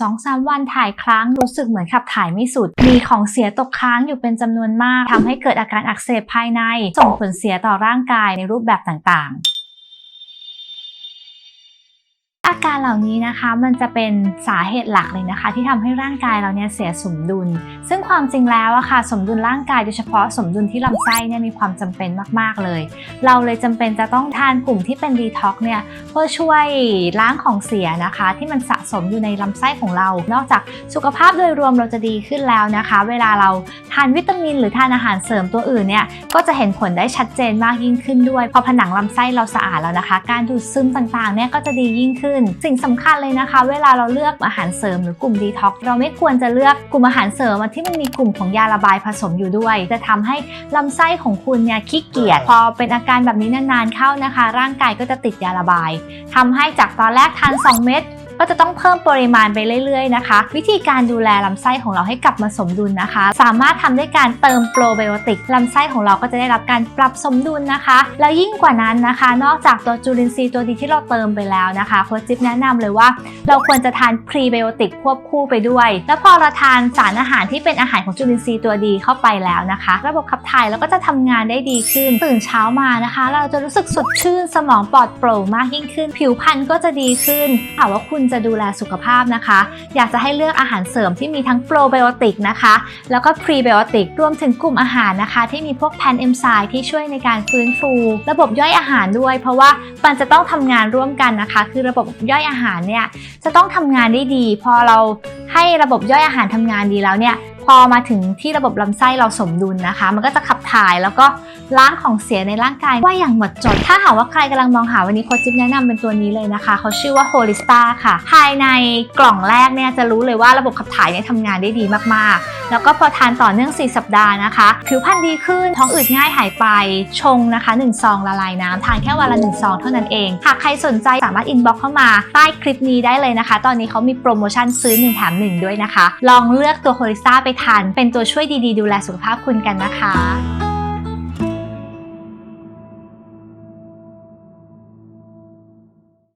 สองสามวันถ่ายครั้งรู้สึกเหมือนขับถ่ายไม่สุด มีของเสียตกค้างอยู่เป็นจำนวนมากทำให้เกิดอาการอักเสบภายใน ส่งผลเสียต่อร่างกายในรูปแบบต่างๆ อาการเหล่านี้นะคะมันจะเป็นสาเหตุหลักเลยนะคะ ที่ทำให้ร่างกายเราเนี่ยเสียสมดุล ซึ่งความจริงแล้วอะค่ะสมดุลร่างกายโดยเฉพาะสมดุลที่ลำไส้เนี่ยมีความจำเป็นมากๆเลย เราเลยจำเป็นจะต้องทานกลุ่มที่เป็นดีท็อกเนี่ยเพื่อช่วยล้างของเสียนะคะ ที่มันสะสมอยู่ในลำไส้ของเรา นอกจากสุขภาพโดยรวมเราจะดีขึ้นแล้วนะคะ เวลาเราทานวิตามิน หรือทานอาหารเสริมตัวอื่นเนี่ยก็จะเห็นผลได้ชัดเจนมากยิ่งขึ้นด้วยพอผนังลำไส้เราสะอาดแล้วนะคะ การดูดซึมต่างๆเนี่ยก็จะดียิ่งขึ้นสิ่งสำคัญเลยนะคะ เวลาเราเลือกอาหารเสริมหรือกลุ่มดีท็อกเราไม่ควรจะเลือกกลุ่มอาหารเสริมที่มันมีกลุ่มของยาระบายผสมอยู่ด้วย จะทำให้ลำไส้ของคุณเนี่ยขี้เกียจพอเป็นอาการแบบนี้นานๆเข้านะคะ ร่างกายก็จะติดยาระบายทำให้จากตอนแรกทาน 2 เม็ด ก็จะต้องเพิ่มปริมาณไปเรื่อยๆนะคะ วิธีการดูแลลำไส้ของเราให้กลับมาสมดุลนะคะ สามารถทำด้วยการเติมโปรไบโอติกลำไส้ของเราก็จะได้รับการปรับสมดุลนะคะ แล้วยิ่งกว่านั้นนะคะ นอกจากตัวจุลินทรีย์ตัวดีที่เราเติมไปแล้วนะคะโค้ชจิ๊บแนะนำเลยว่า เราควรจะทานพรีไบโอติกควบคู่ไปด้วย แล้วพอเราทานสารอาหารที่เป็นอาหารของจุลินทรีย์ตัวดีเข้าไปแล้วนะคะ ระบบขับถ่ายเราก็จะทำงานได้ดีขึ้นตื่นเช้ามานะคะ เราจะรู้สึกสดชื่นสมองปลอดโปร่งมากยิ่งขึ้น ผิวพรรณก็จะดีขึ้นถามว่าคุณจะดูแลสุขภาพนะคะ อยากจะให้เลือกอาหารเสริมที่มีทั้งโปรไบโอติกนะคะ แล้วก็พรีไบโอติกรวมถึงกลุ่มอาหารนะคะ ที่มีพวกแพนเอนไซม์ที่ช่วยในการฟื้นฟู ระบบย่อยอาหารด้วย เพราะว่ามันจะต้องทำงานร่วมกันนะคะ คือระบบย่อยอาหารเนี่ยจะต้องทำงานได้ดี พอเราให้ระบบย่อยอาหารทำงานดีแล้วเนี่ย พอมาถึงที่ระบบลำไส้เราสมดุลนะคะ มันก็จะขับถ่ายแล้วก็ล้างของเสียในร่างกายว่าอย่างหมดจด ถ้าหากว่าใครกำลังมองหาวันนี้โคชจิ๊บแนะนำเป็นตัวนี้เลยนะคะเขาชื่อว่าโฮลิสตาค่ะ ภายในกล่องแรกเนี่ยจะรู้เลยว่าระบบขับถ่ายเนี่ยทำงานได้ดีมากๆ แล้วก็พอทานต่อเนื่อง 4 สัปดาห์นะคะ ผิวพรรณดีขึ้นท้องอืดง่ายหายไปชงนะคะ1ซองละลายน้ำทานแค่วันละ1ซองเท่านั้นเองหากใครสนใจสามารถอินบ็อกเข้ามาใต้คลิปนี้ได้เลยนะคะ ตอนนี้เขามีโปรโมชั่นซื้อ1แถม1ด้วยนะคะ ลองเลือกตัวโคลิซ่าไปทานเป็นตัวช่วยดีๆ ดูแลสุขภาพคุณกันนะคะ